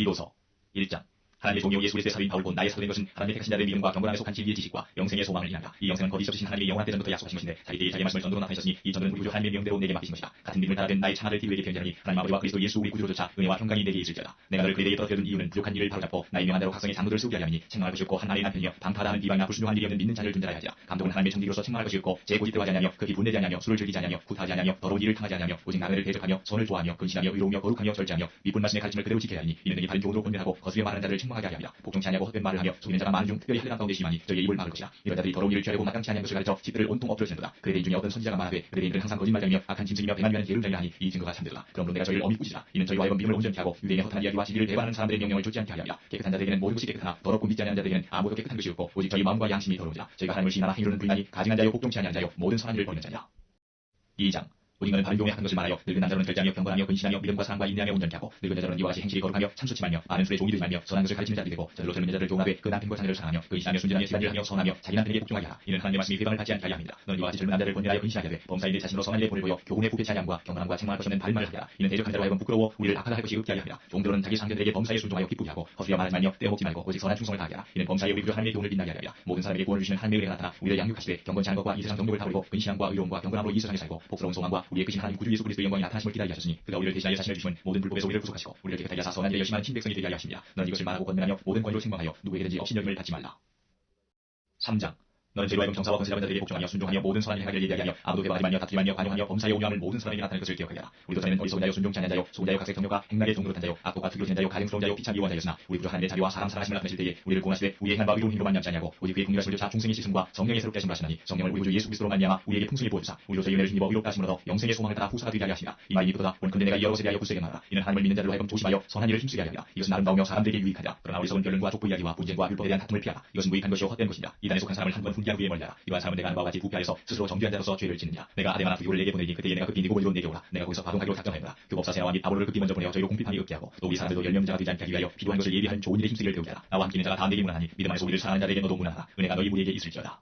디도서 1장 하나님의 종이요 예수 그리스도의 사도인 바울 곧 나의 사도된 것은 하나님의 택하신 자들의 믿음과 경건함에 속한 진리의 지식과 영생의 소망을 위하다. 이 영생은 거짓 없으신 하나님의 영원한 때전부터 약속하신 것인데 자기들이 자기의 말씀을 전도로 나타내셨으니 이 전도는 우리 구주 하나님의 명대로 내게 맡기신 것이다. 같은 믿음을 따라 된 나의 차나를 기후에게 변자니 하나님 아버지와 그리스도 예수 우리 구주로조차 은혜와 평강이 내게 있을지어다. 내가 너를 그에게 떨어뜨려둔 이유는 부족한 일을 바로잡고 나의 명한 대로 각성의 장로들을 세우게 하려니 책망할 것이 없고 하나님의 남편이여 방파다하는 비방이나 불순종한 일이 없는 믿는 자를 존재하야 하자. 감독은 하나님의 청기로서 책망할 것이 없고 제 고집대로 하지 아니하며 급히 분내지 아니하며 술을 즐기지 아니하며 구타하지 아니하며 더러운 일을 탕하지 아니하며 오직 나그네를 대적하며 선을 좋아하며 근신하며 의로우며 거룩하며 절제하며 미쁜 말씀의 가르침을 그대로 지켜야 하니 이는 능히 바른 교훈으로 권면하고 거스에 말하는 자들 하려 함이라 복종치 아니하고 헛된 말을 하며 속이는 자가 많은 중 특별히 할례당 가운데 심하니 저희의 입을 막을 것이라 이런 자들이 더러운 일을 취하려고 마땅치 아니한 가르쳐 집들을 온통 엎드려지는도다. 그들의 중에 어떤 선지자가 말하되 그들의 인들은 항상 거짓말자이며 악한 짐승이며 배만 위하는 게으름자이라 하니 이 증거가 참되라 그러므로 내가 저희를 엄히 꾸지라. 이는 저희와 하여금 믿음을 온전케 하고 유대인의 허탄한 이야기와 시기를 배반하는 사람들의 명령을 좇지 않게 함이라. 깨끗한 자들에게는 모든 것이 깨끗하나 더럽고 믿지 않는 자들에게는 아무도 깨끗한 것이 없고 오직 저희 마음과 양심이 더러우니라. 저희가 하나님을 신하나 행위로는 불나니 가증한 자요 복종치 아니한 자요 모든 선한 일을 버리는 자니라. 2장 오직 너는 바른 교훈에 한 것을 말하여 늙은 남자로는 절제하며 경건하며 근신하며 믿음과 사랑과 인내하며 온전케 하고 늙은 여자로는 이와 같이 행실이 거룩하며 참수치 말며 많은 술에 종이 되지 말며 선한 것을 가르치는 자들이 되고 저절로 젊은 여자를 종합해 그 남편과 자녀를 사랑하며 근신하며 순진하며 집안일을 하며 선하며 자기 남편에게 복종하게 하라. 이는 하나님의 말씀이 회방을 받지 않게 하려 함이다. 너는 이와 같이 젊은 남자를 권면하여 근신하게 돼 범사인 내 자신으로 선한 일에 본을 보여 교훈의 부패치 아니함과 경건함과 책망할 것이 없는 바른 말을 하게 하라. 이는 대적한 자로 하여금 부끄러워 우리를 악하다 할 것이 없게 하려 함이다. 종들은 자기 상견들에게 범사에 순종하여 기쁘게 하고 허수여 말하지 말며 떼어먹지 말고 오직 선한 충성을 다하게 하라. 이는 범사에 우리 구주 하나님의 교훈을 빛나게 함이다. 모든 사람에게 구원을 주시는 하나님의 은혜가 나타나 우리를 양육하시되 경건치 않은 것과 이 세상 정욕을 다버리고 근신함과 의로움과 경건함으로 이 세상에 살고 복스러운 소망과 우리의 크신 하나님 구주 예수 그리스도의 영광이 나타나심을 기다리게 하셨으니 그가 우리를 대신하여 자신을 주시면 모든 불법에서 우리를 구속하시고 우리를 깨끗하게 하사 선한 일에 열심한 친백성이 되게 하려 하십니다. 너는 이것을 말하고 권면하며 모든 권위로 책망하여 누구에게든지 업신여김을 받지 말라. 3장 너는 죄로 하여금 정사와 건세 잡은 자들에게 복종하며 순종하며 모든 선한 일 행하기를 예비하며 아무도 대화하지 말며 다투지 말며 관용하며 범사에 온유함을 모든 사람에게 나타낼 것을 기억하게 하라. 우리도 전에는 어리석은 자요 순종치 않는 자요 속은 자요 각색 경려가 행락에 동그릇한 자요 악독과 특교진 자요 가증스러운 자요 피참 이원 자였으나 우리 구주 하나님의 자비와 사람 사랑하심을 나타내실 때에 우리를 구원하시되 우리의 행함과 의로운 힘으로만 남지 아니하고 오직 그의 긍휼하심을 조차 충성의 시승과 성령의 새롭게 하심을 하시나니 성령을 우리 구주 예수 그리스도로 말미암아 우리에게 풍성히 부어주사 우리로서 은혜를 힘입어 의롭다 하심으로 영생의 소망을 따라 후사가 되게 하시나 이 말이 이보다 원컨대 내가 여러 것에 대하여 굳세게 말하라. 이는 하나님을 믿는 자들로 하여금 조심하여 선한 일을 힘쓰게 함이라. 이것은 아름다우며 사람들에게 유익하자 그러나 어리석은 결론과 족보 이야기와 분쟁과 율법에 대한 다툼을 피하라. 이것은 무익한 것이요 헛된 것이다 이단에 속한 사람을 한번 훈계한 후에 멀리하라 이러한 사람은 내가 하는 바와 같이 부패하여서 스스로 정죄한 자로서 죄를 짓느냐. 내가 아데마나 부교를 내게 보내니 그때에 내가 급히 니고볼리로 내게 오라. 내가 거기서 바동하기로 작정하였노라. 교법사 세나와 및 아볼로를 급히 먼저 보내어 저희로 공핍함이 없게 하고 또 우리 사람들도 열명자가 되지 않게 하기 위하여 필요한 것을 예비하는 좋은 일에 힘쓰기를 배우게 하라. 나와 함께 있는 자가 다 내게 문하니 믿음 안에서 우리를 사랑하는 자에게 너도 문하라. 은혜가 너희 무리에게 있을지어다